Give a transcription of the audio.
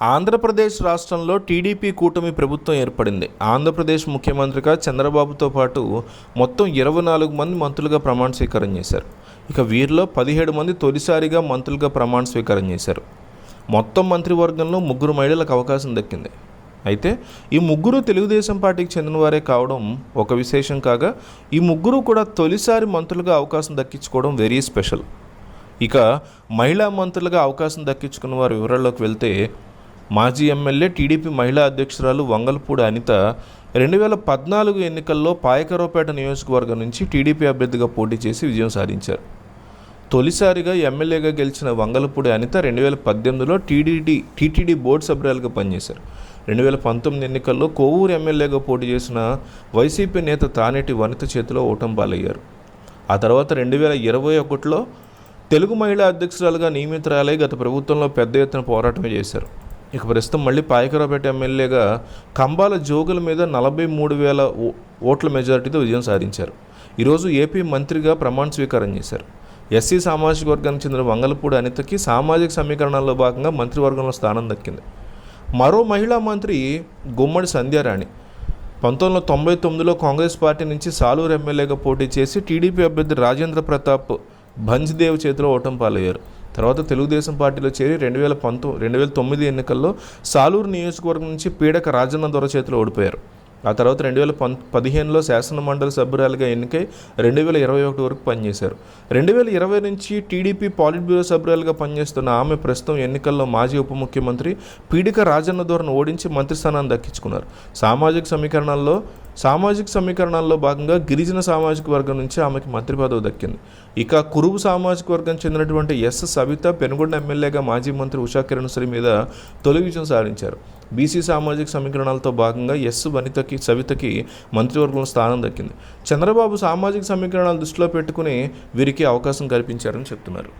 ఆంధ్రప్రదేశ్ రాష్ట్రంలో టీడీపీ కూటమి ప్రభుత్వం ఏర్పడింది. ఆంధ్రప్రదేశ్ ముఖ్యమంత్రిగా చంద్రబాబుతో పాటు మొత్తం ఇరవై నాలుగు మంది మంత్రులుగా ప్రమాణ స్వీకారం చేశారు. ఇక వీరిలో పదిహేడు మంది తొలిసారిగా మంత్రులుగా ప్రమాణ స్వీకారం చేశారు. మొత్తం మంత్రివర్గంలో ముగ్గురు మహిళలకు అవకాశం దక్కింది. అయితే ఈ ముగ్గురు తెలుగుదేశం పార్టీకి చెందినవారే కావడం ఒక విశేషం కాగా ఈ ముగ్గురు కూడా తొలిసారి మంత్రులుగా అవకాశం దక్కించుకోవడం వెరీ స్పెషల్. ఇక మహిళా మంత్రులుగా అవకాశం దక్కించుకున్న వారి వివరాల్లోకి వెళ్తే మాజీ ఎమ్మెల్యే టీడీపీ మహిళా అధ్యక్షురాలు వంగలపూడి అనిత రెండు వేల పద్నాలుగు ఎన్నికల్లో పాయకరావుపేట నియోజకవర్గం నుంచి టీడీపీ అభ్యర్థిగా పోటీ చేసి విజయం సాధించారు. తొలిసారిగా ఎమ్మెల్యేగా గెలిచిన వంగలపూడి అనిత రెండు వేల పద్దెనిమిదిలో టీడీడీ టీటీడీ బోర్డు సభ్యురాలుగా పనిచేశారు. రెండు వేల పంతొమ్మిది ఎన్నికల్లో కోవూరు ఎమ్మెల్యేగా పోటీ చేసిన వైసీపీ నేత తానేటి వనిత చేతిలో ఓటంబాలయ్యారు ఆ తర్వాత రెండు వేల ఇరవై ఒకటిలో తెలుగు మహిళా అధ్యక్షురాలుగా నియమితురాలై గత ప్రభుత్వంలో పెద్ద ఎత్తున పోరాటమే చేశారు. ఇక ప్రస్తుతం మళ్ళీ పాయకరావుపేట ఎమ్మెల్యేగా కంబాల జోగుల మీద నలభై మూడు వేల ఓ- ఓట్ల మెజారిటీతో విజయం సాధించారు. ఈరోజు ఏపీ మంత్రిగా ప్రమాణ స్వీకారం చేశారు. ఎస్సీ సామాజిక వర్గానికి చెందిన వంగలపూడి అనితకి సామాజిక సమీకరణాల్లో భాగంగా మంత్రివర్గంలో స్థానం దక్కింది. మరో మహిళా మంత్రి గుమ్మడి సంధ్యారాణి పంతొమ్మిది వందల తొంభై తొమ్మిదిలో కాంగ్రెస్ పార్టీ నుంచి సాలూరు ఎమ్మెల్యేగా పోటీ చేసి టీడీపీ అభ్యర్థి రాజేంద్ర ప్రతాప్ భంజ్దేవ్ చేతిలో ఓటం పాలయ్యారు. తర్వాత తెలుగుదేశం పార్టీలో చేరి రెండు వేల పంతొమ్మిది రెండు వేల తొమ్మిది ఎన్నికల్లో సాలూరు నియోజకవర్గం నుంచి పీడక రాజన్న దొర చేతిలో ఓడిపోయారు. ఆ తర్వాత రెండు వేల పం పదిహేనులో శాసనమండలి సభ్యురాలుగా ఎన్నికై రెండు వేల ఇరవై ఒకటి వరకు పనిచేశారు. రెండు వేల ఇరవై నుంచి టీడీపీ పాలిట్ బ్యూరో సభ్యురాలుగా పనిచేస్తున్న ఆమె ప్రస్తుతం ఎన్నికల్లో మాజీ ఉప ముఖ్యమంత్రి పీడిక రాజన్న దొరను ఓడించి మంత్రి స్థానాన్ని దక్కించుకున్నారు. సామాజిక సమీకరణాల్లో సామాజిక సమీకరణాల్లో భాగంగా గిరిజన సామాజిక వర్గం నుంచి ఆమెకి మంత్రి పదవి దక్కింది. ఇక కురుబు సామాజిక వర్గం చెందినటువంటి ఎస్ సవిత పెనుగొండ ఎమ్మెల్యేగా మాజీ మంత్రి ఉషా కిరణ్ శ్రీ మీద తొలి విజయం సాధించారు. బీసీ సామాజిక సమీకరణాలతో భాగంగా ఎస్ వనితకి సవితకి మంత్రివర్గంలో స్థానం దక్కింది. చంద్రబాబు సామాజిక సమీకరణాలు దృష్టిలో పెట్టుకుని వీరికి అవకాశం కల్పించారని చెప్తున్నారు.